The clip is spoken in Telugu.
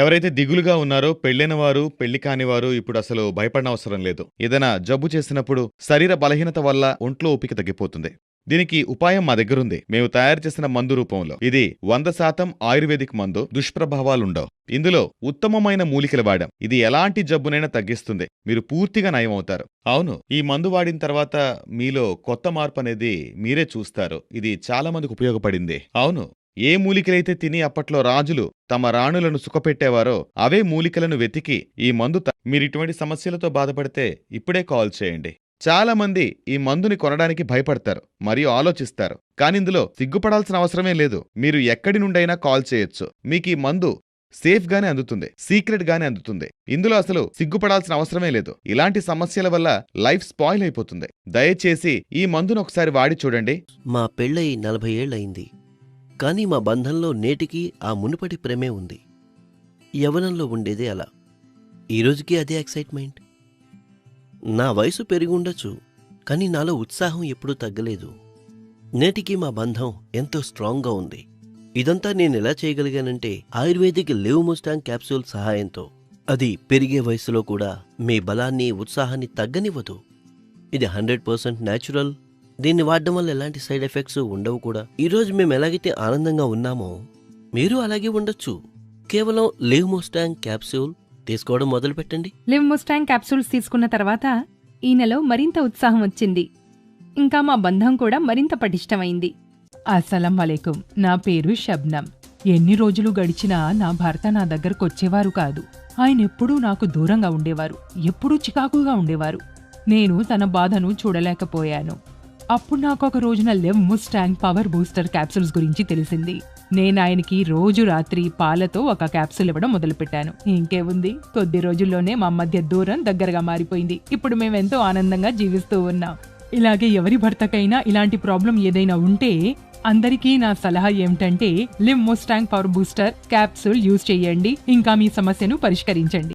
ఎవరైతే దిగులుగా ఉన్నారో పెళ్ళైన వారు పెళ్ళి కానివారు ఇప్పుడు అసలు భయపడనవసరం లేదు. ఏదైనా జబ్బు చేసినప్పుడు శరీర బలహీనత వల్ల ఒంట్లో ఓపిక తగ్గిపోతుంది. దీనికి ఉపాయం మా దగ్గరుంది. మేము తయారు చేసిన మందు రూపంలో. ఇది వంద శాతం ఆయుర్వేదిక్ మందు దుష్ప్రభావాలుండవు. ఇందులో ఉత్తమమైన మూలికలు వాడాం. ఇది ఎలాంటి జబ్బునైనా తగ్గిస్తుంది. మీరు పూర్తిగా నయం అవుతారు అవును ఈ మందు వాడిన తర్వాత మీలో కొత్త మార్పు అనేది మీరే చూస్తారు. ఇది చాలా మందికి ఉపయోగపడింది. అవును. ఏ మూలికలైతే తిని అప్పట్లో రాజులు తమ రాణులను సుఖపెట్టేవారో అవే మూలికలను వెతికి ఈ మందు మీరిటువంటి మీరు ఇటువంటి సమస్యలతో బాధపడితే ఇప్పుడే కాల్ చేయండి. చాలా మంది ఈ మందుని కొనడానికి భయపడతారు మరియు ఆలోచిస్తారు. కానిందులో సిగ్గుపడాల్సిన అవసరమే లేదు. మీరు ఎక్కడి నుండైనా కాల్ చేయొచ్చు. మీకు ఈ మందు సేఫ్ గానే అందుతుంది సీక్రెట్ గానే అందుతుంది. ఇందులో అసలు సిగ్గుపడాల్సిన అవసరమే లేదు. ఇలాంటి సమస్యల వల్ల లైఫ్ స్పాయిల్ అయిపోతుంది. దయచేసి ఈ మందును ఒకసారి వాడి చూడండి. మా పెళ్ళై నలభై ఏళ్ళయింది. కానీ మా బంధంలో నేటికీ ఆ మునుపటి ప్రేమే ఉంది. యవనంలో ఉండేదే అలా. ఈరోజుకి అదే ఎక్సైట్మెంట్. నా వయసు పెరిగి ఉండొచ్చు కానీ నాలో ఉత్సాహం ఎప్పుడూ తగ్గలేదు. నేటికి మా బంధం ఎంతో స్ట్రాంగ్గా ఉంది. ఇదంతా నేను ఎలా చేయగలిగానంటే ఆయుర్వేదిక్ లివ్ ముస్టాంగ్ క్యాప్సూల్ సహాయంతో. అది పెరిగే వయసులో కూడా మీ బలాన్ని ఉత్సాహాన్ని తగ్గనివ్వదు. ఇది హండ్రెడ్ పర్సెంట్ న్యాచురల్ దీన్ని వాడడం వల్ల ఎలాంటి సైడ్ ఎఫెక్ట్స్ ఉండవు కూడా. ఈరోజు మేము ఎలాగైతే ఆనందంగా ఉన్నామో మీరు అలాగే ఉండొచ్చు. కేవలం లివ్ మోస్టాంగ్ క్యాప్సూల్ తీసుకోవడం మొదలు పెట్టండి లివ్ మోస్టాంగ్ క్యాప్సూల్స్ తీసుకున్న తర్వాత ఈయనలో మరింత ఉత్సాహం వచ్చింది. ఇంకా మా బంధం కూడా మరింత పటిష్టమైంది. అస్సలం వలైకుం నా పేరు షబ్నం ఎన్ని రోజులు గడిచినా నా భర్త నా దగ్గరకు వచ్చేవారు కాదు. ఆయన ఎప్పుడూ నాకు దూరంగా ఉండేవారు. ఎప్పుడూ చికాకుగా ఉండేవారు. నేను తన బాధను చూడలేకపోయాను. అప్పుడు నాకు ఒక రోజున Lev Mustang power booster capsules గురించి తెలిసింది. నేను ఆయనకి రోజు రాత్రి పాలతో ఒక క్యాప్సూల్ ఇవ్వడం మొదలుపెట్టాను. ఇంకే ఉంది కొద్ది రోజుల్లోనే మా మధ్య దూరం దగ్గరగా మారిపోయింది. ఇప్పుడు మేమెంతో ఆనందంగా జీవిస్తూ ఉన్నాం. ఇలాగే ఎవరి భర్తకైనా ఇలాంటి ప్రాబ్లం ఏదైనా ఉంటే అందరికీ నా సలహా ఏమిటంటే Liv Mustang power booster capsule use చేయండి. ఇంకా మీ సమస్యను పరిష్కరించండి.